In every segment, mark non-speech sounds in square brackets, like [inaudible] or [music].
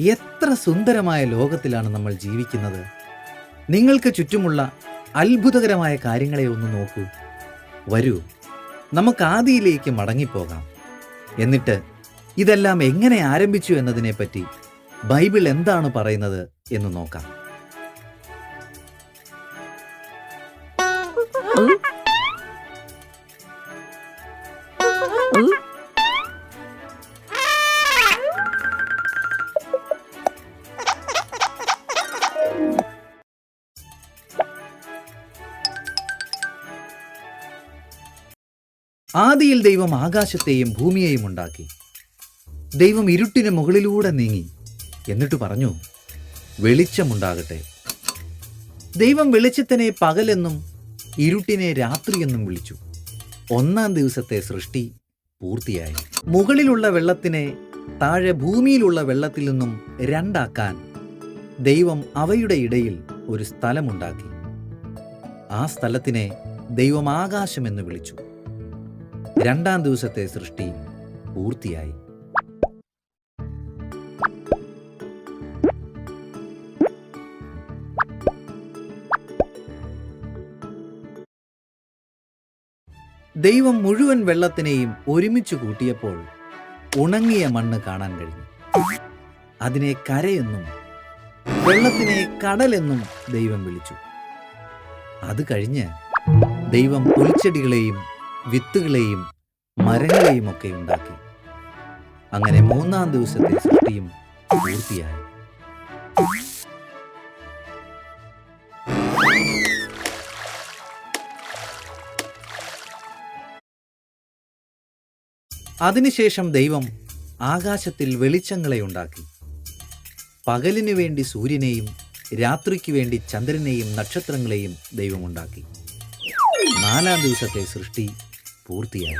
എത്ര സുന്ദരമായ ലോകത്തിലാണ് നമ്മൾ ജീവിക്കുന്നത്? നിങ്ങൾക്ക് ചുറ്റുമുള്ള അത്ഭുതകരമായ കാര്യങ്ങളെ ഒന്ന് നോക്കൂ. വരൂ നമുക്ക് ആദിയിലേക്ക് മടങ്ങിപ്പോകാം. എന്നിട്ട് ഇതെല്ലാം എങ്ങനെ ആരംഭിച്ചു എന്നതിനെപ്പറ്റി ബൈബിൾ എന്താണ് പറയുന്നത് എന്ന് നോക്കാം. ആദിയിൽ ദൈവം ആകാശത്തെയും ഭൂമിയെയും ഉണ്ടാക്കി. ദൈവം ഇരുട്ടിന് മുകളിലൂടെ നീങ്ങി. എന്നിട്ട് പറഞ്ഞു വെളിച്ചമുണ്ടാകട്ടെ. ദൈവം വെളിച്ചത്തിനെ പകലെന്നും ഇരുട്ടിനെ രാത്രിയെന്നും വിളിച്ചു. ഒന്നാം ദിവസത്തെ സൃഷ്ടി പൂർത്തിയായി. മുകളിലുള്ള വെള്ളത്തിനെ താഴെ ഭൂമിയിലുള്ള വെള്ളത്തിൽ നിന്നും രണ്ടാക്കാൻ ദൈവം അവയുടെ ഇടയിൽ ഒരു സ്ഥലമുണ്ടാക്കി. ആ സ്ഥലത്തിനെ ദൈവം ആകാശമെന്ന് വിളിച്ചു. രണ്ടാം ദിവസത്തെ സൃഷ്ടി പൂർത്തിയായി. ദൈവം മുഴുവൻ വെള്ളത്തിനെയും ഒരുമിച്ച് കൂട്ടിയപ്പോൾ ഉണങ്ങിയ മണ്ണ് കാണാൻ കഴിഞ്ഞു. അതിനെ കരയെന്നും വെള്ളത്തിനെ കടലെന്നും ദൈവം വിളിച്ചു. അത് കഴിഞ്ഞ് ദൈവം പുൽച്ചെടികളെയും വിത്തുകളെയും മരങ്ങളെയും ഒക്കെ ഉണ്ടാക്കി. അങ്ങനെ മൂന്നാം ദിവസത്തെ സൃഷ്ടിയും പൂർത്തിയായി. അതിനുശേഷം ദൈവം ആകാശത്തിൽ വെളിച്ചങ്ങളെ ഉണ്ടാക്കി. പകലിനു വേണ്ടി സൂര്യനെയും രാത്രിക്ക് വേണ്ടി ചന്ദ്രനെയും നക്ഷത്രങ്ങളെയും ദൈവമുണ്ടാക്കി നാലാം ദിവസത്തെ സൃഷ്ടി പൂർത്തിയായി.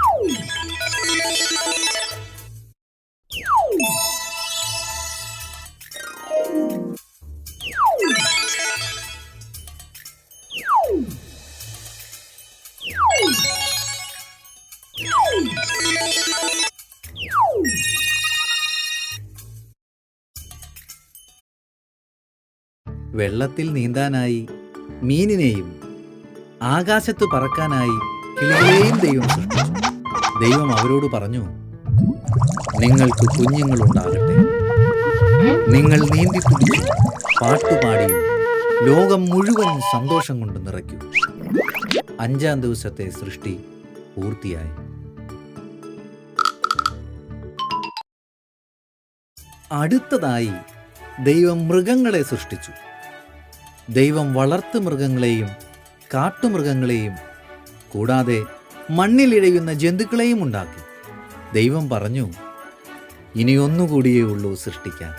വെള്ളത്തിൽ നീന്താനായി മീനിനെയും ആകാശത്ത് പറക്കാനായി കിളികളെയും ദൈവം സൃഷ്ടിച്ചു. ദൈവം അവരോട് പറഞ്ഞു നിങ്ങൾക്ക് കുഞ്ഞുങ്ങളുണ്ടാകട്ടെ. നിങ്ങൾ നീന്തി കുടിച്ചു പാട്ടുപാടിയും ലോകം മുഴുവൻ സന്തോഷം കൊണ്ട് നിറയ്ക്കും. അഞ്ചാം ദിവസത്തെ സൃഷ്ടി പൂർത്തിയായി. അടുത്തതായി ദൈവം മൃഗങ്ങളെ സൃഷ്ടിച്ചു. ദൈവം വളർത്തു മൃഗങ്ങളെയും കാട്ടുമൃഗങ്ങളെയും കൂടാതെ മണ്ണിലിഴയുന്ന ജന്തുക്കളെയും ഉണ്ടാക്കി. ദൈവം പറഞ്ഞു ഇനി ഒന്നുകൂടിയേ ഉള്ളൂ സൃഷ്ടിക്കാൻ.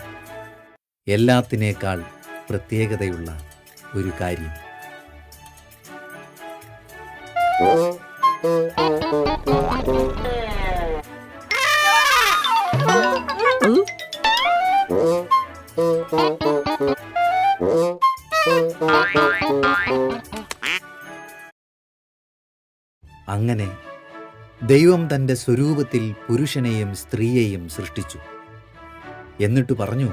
എല്ലാത്തിനേക്കാൾ പ്രത്യേകതയുള്ള ഒരു കാര്യം. അങ്ങനെ ദൈവം തന്റെ സ്വരൂപത്തിൽ പുരുഷനെയും സ്ത്രീയെയും സൃഷ്ടിച്ചു. എന്നിട്ട് പറഞ്ഞു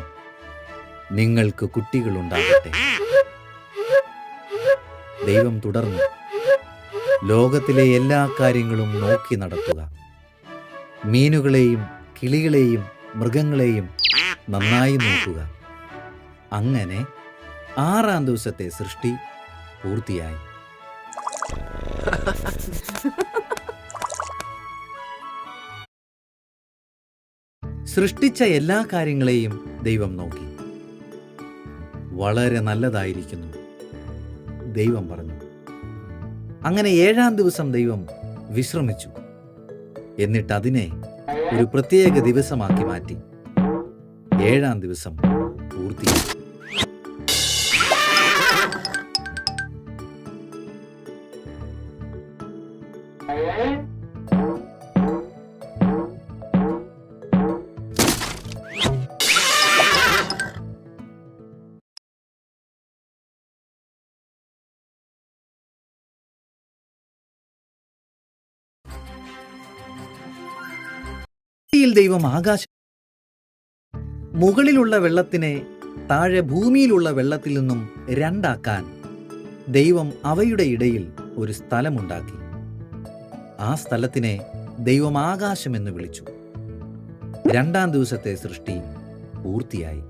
നിങ്ങൾക്ക് കുട്ടികളുണ്ടാകട്ടെ. ദൈവം തുടർന്നു ലോകത്തിലെ എല്ലാ കാര്യങ്ങളും നോക്കി നടത്തുക. മീനുകളെയും കിളികളെയും മൃഗങ്ങളെയും നന്നായി നോക്കുക. അങ്ങനെ ആറാം ദിവസത്തെ സൃഷ്ടി പൂർത്തിയായി. സൃഷ്ടിച്ച എല്ലാ കാര്യങ്ങളെയും ദൈവം നോക്കി. വളരെ നല്ലതായിരിക്കുന്നു ദൈവം പറഞ്ഞു. അങ്ങനെ ഏഴാം ദിവസം ദൈവം വിശ്രമിച്ചു. എന്നിട്ട് അതിനെ ഒരു പ്രത്യേക ദിവസമാക്കി മാറ്റി. ഏഴാം ദിവസം പൂർത്തിയായി. യിൽ ദൈവം ആകാശം. മുകളിലുള്ള വെള്ളത്തിനെ താഴെ ഭൂമിയിലുള്ള വെള്ളത്തിൽ നിന്നും രണ്ടാക്കാൻ ദൈവം അവയുടെ ഇടയിൽ ഒരു സ്ഥലമുണ്ടാക്കി. ആ സ്ഥലത്തിനെ ദൈവം ആകാശമെന്ന് വിളിച്ചു. രണ്ടാം ദിവസത്തെ സൃഷ്ടി പൂർത്തിയായി.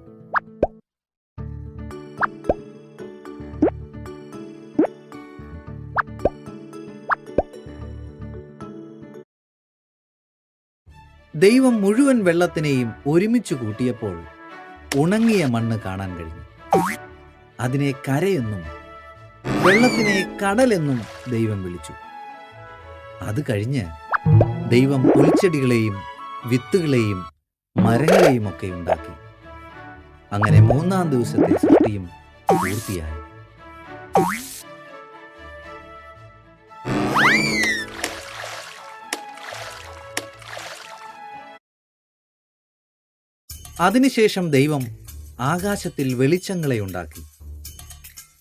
ദൈവം മുഴുവൻ വെള്ളത്തിനെയും ഒരുമിച്ച് കൂട്ടിയപ്പോൾ ഉണങ്ങിയ മണ്ണ് കാണാൻ കഴിഞ്ഞു. അതിനെ കരയെന്നും വെള്ളത്തിനെ കടലെന്നും ദൈവം വിളിച്ചു. അത് കഴിഞ്ഞ് ദൈവം പുൽച്ചെടികളെയും വിത്തുകളെയും മരങ്ങളെയും ഒക്കെ ഉണ്ടാക്കി. അങ്ങനെ മൂന്നാം ദിവസത്തെ സൃഷ്ടിയും പൂർത്തിയായി. അതിനുശേഷം ദൈവം ആകാശത്തിൽ വെളിച്ചങ്ങളെ ഉണ്ടാക്കി.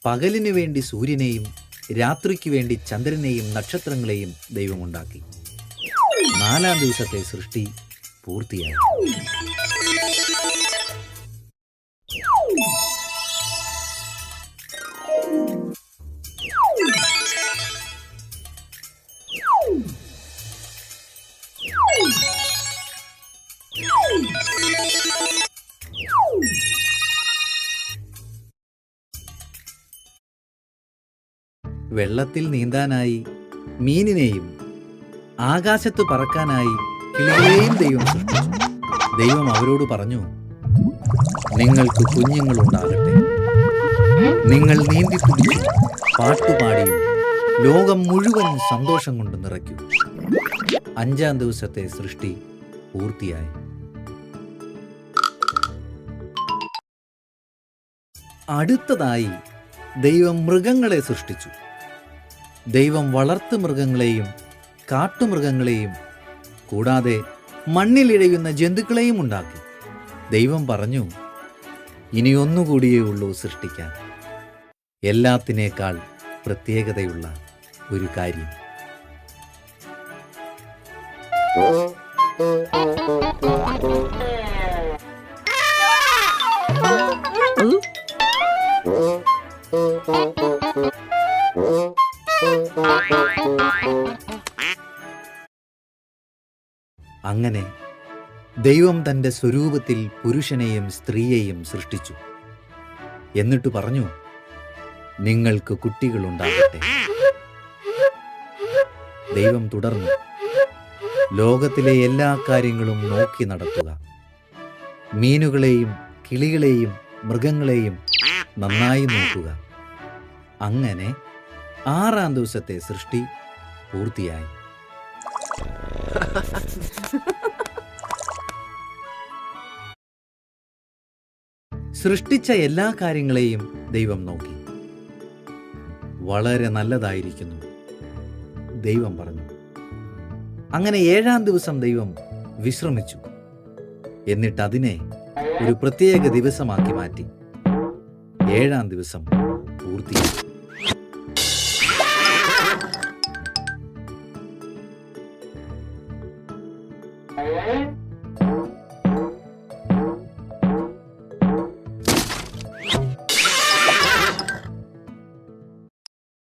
പകലിനു വേണ്ടി സൂര്യനെയും രാത്രിക്ക് വേണ്ടി ചന്ദ്രനെയും നക്ഷത്രങ്ങളെയും ദൈവമുണ്ടാക്കി നാലാം ദിവസത്തെ സൃഷ്ടി പൂർത്തിയായി. വെള്ളത്തിൽ നീന്താനായി മീനിനെയും ആകാശത്ത് പറക്കാനായി കിളികളെയും ദൈവം ദൈവം അവരോട് പറഞ്ഞു നിങ്ങൾക്ക് കുഞ്ഞുങ്ങളുണ്ടാകട്ടെ. നിങ്ങൾ നീന്തി കുടിച്ചു പാട്ടുപാടിയും ലോകം മുഴുവൻ സന്തോഷം കൊണ്ട് നിറയ്ക്കൂ. അഞ്ചാം ദിവസത്തെ സൃഷ്ടി പൂർത്തിയായി. അടുത്തതായി ദൈവം മൃഗങ്ങളെ സൃഷ്ടിച്ചു. ദൈവം വളർത്തു മൃഗങ്ങളെയും കാട്ടുമൃഗങ്ങളെയും കൂടാതെ മണ്ണിലിഴയുന്ന ജന്തുക്കളെയും ഉണ്ടാക്കി. ദൈവം പറഞ്ഞു ഇനി ഒന്നുകൂടിയേ ഉള്ളൂ സൃഷ്ടിക്കാൻ. എല്ലാത്തിനേക്കാൾ പ്രത്യേകതയുള്ള ഒരു കാര്യം. അങ്ങനെ ദൈവം തന്റെ സ്വരൂപത്തിൽ പുരുഷനെയും സ്ത്രീയെയും സൃഷ്ടിച്ചു. എന്നിട്ട് പറഞ്ഞു നിങ്ങൾക്ക് കുട്ടികളുണ്ടാകട്ടെ. ദൈവം തുടർന്നു ലോകത്തിലെ എല്ലാ കാര്യങ്ങളും നോക്കി നടത്തുക. മീനുകളെയും കിളികളെയും മൃഗങ്ങളെയും നന്നായി നോക്കുക. അങ്ങനെ ആറാം ദിവസത്തെ സൃഷ്ടി പൂർത്തിയായി. [laughs] സൃഷ്ടിച്ച എല്ലാ കാര്യങ്ങളെയും ദൈവം നോക്കി. വളരെ നല്ലതായിരിക്കുന്നു ദൈവം പറഞ്ഞു. അങ്ങനെ ഏഴാം ദിവസം ദൈവം വിശ്രമിച്ചു. എന്നിട്ട് അതിനെ ഒരു പ്രത്യേക ദിവസമാക്കി മാറ്റി. ഏഴാം ദിവസം